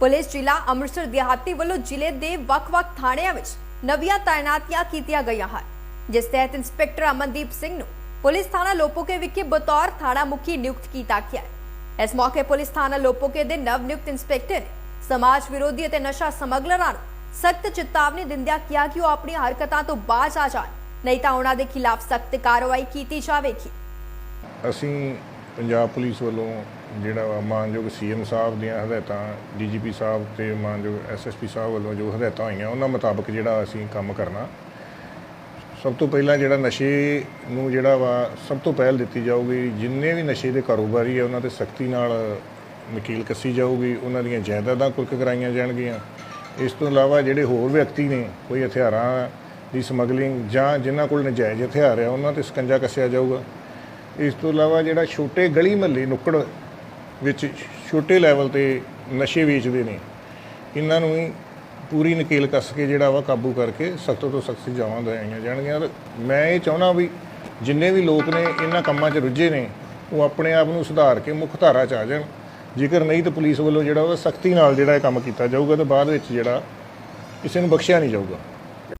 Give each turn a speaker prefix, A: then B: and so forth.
A: Police ਜ਼ਿਲ੍ਹਾ ਅੰਮ੍ਰਿਤਸਰ ਦਿਹਾਤੀ ਵੱਲੋਂ ਜ਼ਿਲ੍ਹੇ ਦੇ ਵੱਖ-ਵੱਖ ਥਾਣਿਆਂ ਵਿੱਚ ਨਵੀਆਂ ਤਾਇਨਾਤੀਆਂ ਕੀਤੀਆਂ ਗਈਆਂ ਹਨ, ਜਿਸ ਤਹਿਤ ਇੰਸਪੈਕਟਰ ਅਮਨਦੀਪ ਸਿੰਘ ਨੂੰ ਪੁਲਿਸ ਥਾਣਾ ਲੋਪੋਕੇ ਵਿਖੇ ਬਤੌਰ ਥਾਣਾ ਮੁਖੀ ਨਿਯੁਕਤ ਕੀਤਾ ਗਿਆ ਹੈ। ਇਸ ਮੌਕੇ ਪੁਲਿਸ ਥਾਣਾ ਲੋਪੋਕੇ ਦੇ ਨਵ ਨਿਯੁਕਤ ਇੰਸਪੈਕਟਰ ਨੇ ਸਮਾਜ ਵਿਰੋਧੀ ਅਤੇ ਨਸ਼ਾ ਸਮਗਲਰਾਂ ਨੂੰ ਸਖਤ ਚੇਤਾਵਨੀ ਦਿੰਦਿਆਂ ਕਿਹਾ ਕਿ ਉਹ ਆਪਣੀਆਂ ਹਰਕਤਾਂ ਤੋਂ ਬਾਜ਼ ਆ ਜਾਣ, ਨਹੀਂ ਤਾਂ ਉਹਨਾਂ ਦੇ ਖਿਲਾਫ ਸਖਤ ਕਾਰਵਾਈ ਕੀਤੀ ਜਾਵੇਗੀ।
B: ਅਸੀਂ ਪੰਜਾਬ ਪੁਲਿਸ ਵੱਲੋਂ ਜਿਹੜਾ ਵਾ ਮਾਨਯੋਗ ਸੀਐਮ ਸਾਹਿਬ ਦੀਆਂ ਹਦਾਇਤਾਂ, ਡੀਜੀਪੀ ਸਾਹਿਬ ਤੇ ਮਾਨਯੋਗ ਐਸਐਸਪੀ ਸਾਹਿਬ ਵੱਲੋਂ ਜੋ ਹਦਾਇਤਾਂ ਹੋਈਆਂ, ਉਹਨਾਂ ਮੁਤਾਬਕ ਜਿਹੜਾ ਅਸੀਂ ਕੰਮ ਕਰਨਾ। ਸਭ ਤੋਂ ਪਹਿਲਾਂ ਜਿਹੜਾ ਨਸ਼ੇ ਨੂੰ ਜਿਹੜਾ ਵਾ ਸਭ ਤੋਂ ਪਹਿਲ ਦਿੱਤੀ ਜਾਊਗੀ, ਜਿੰਨੇ ਵੀ ਨਸ਼ੇ ਦੇ ਕਾਰੋਬਾਰੀ ਆ, ਉਹਨਾਂ ਤੇ ਸਖਤੀ ਨਾਲ ਨਕੀਲ ਕੱਸੀ ਜਾਊਗੀ, ਉਹਨਾਂ ਦੀਆਂ ਜਾਇਦਾਦਾਂ ਕੁਰਕ ਕਰਾਈਆਂ ਜਾਣਗੀਆਂ। ਇਸ ਤੋਂ ਇਲਾਵਾ ਜਿਹੜੇ ਹੋਰ ਵਿਅਕਤੀ ਨੇ, ਕੋਈ ਹਥਿਆਰਾਂ ਦੀ ਸਮਗਲਿੰਗ ਜਾਂ ਜਿਨ੍ਹਾਂ ਕੋਲ ਨਜਾਇਜ਼ ਹਥਿਆਰ ਆ, ਉਹਨਾਂ ਤੇ ਸਕੰਜਾ ਕੱਸਿਆ ਜਾਊਗਾ। ਇਸ ਤੋਂ ਇਲਾਵਾ ਜਿਹੜਾ ਛੋਟੇ ਗਲੀ ਮਹੱਲੇ ਨੁੱਕੜ ਵਿੱਚ ਛੋਟੇ ਲੈਵਲ ਤੇ ਨਸ਼ੇ ਵੇਚਦੇ ਨੇ, ਇਹਨਾਂ ਨੂੰ ਵੀ ਪੂਰੀ ਨਕੇਲ ਕੱਸ ਕੇ ਜਿਹੜਾ ਵਾ ਕਾਬੂ ਕਰਕੇ ਸਖਤ ਤੋਂ ਸਖਤ ਸਜ਼ਾਵਾਂ ਦਿਵਾਈਆਂ ਜਾਣਗੀਆਂ। ਮੈਂ ਇਹ ਚਾਹੁੰਦਾ ਵੀ ਜਿੰਨੇ ਵੀ ਲੋਕ ਨੇ ਇਹਨਾਂ ਕੰਮਾਂ 'ਚ ਰੁੱਝੇ ਨੇ, ਉਹ ਆਪਣੇ ਆਪ ਨੂੰ ਸੁਧਾਰ ਕੇ ਮੁੱਖ ਧਾਰਾ 'ਚ ਆ ਜਾਣ। ਜੇਕਰ ਨਹੀਂ ਤਾਂ ਪੁਲਿਸ ਵੱਲੋਂ ਜਿਹੜਾ ਵਾ ਸਖਤੀ ਨਾਲ ਜਿਹੜਾ ਇਹ ਕੰਮ ਕੀਤਾ ਜਾਊਗਾ ਤੇ ਬਾਅਦ ਵਿੱਚ ਜਿਹੜਾ ਕਿਸੇ ਨੂੰ ਬਖਸ਼ਿਆ ਨਹੀਂ ਜਾਊਗਾ।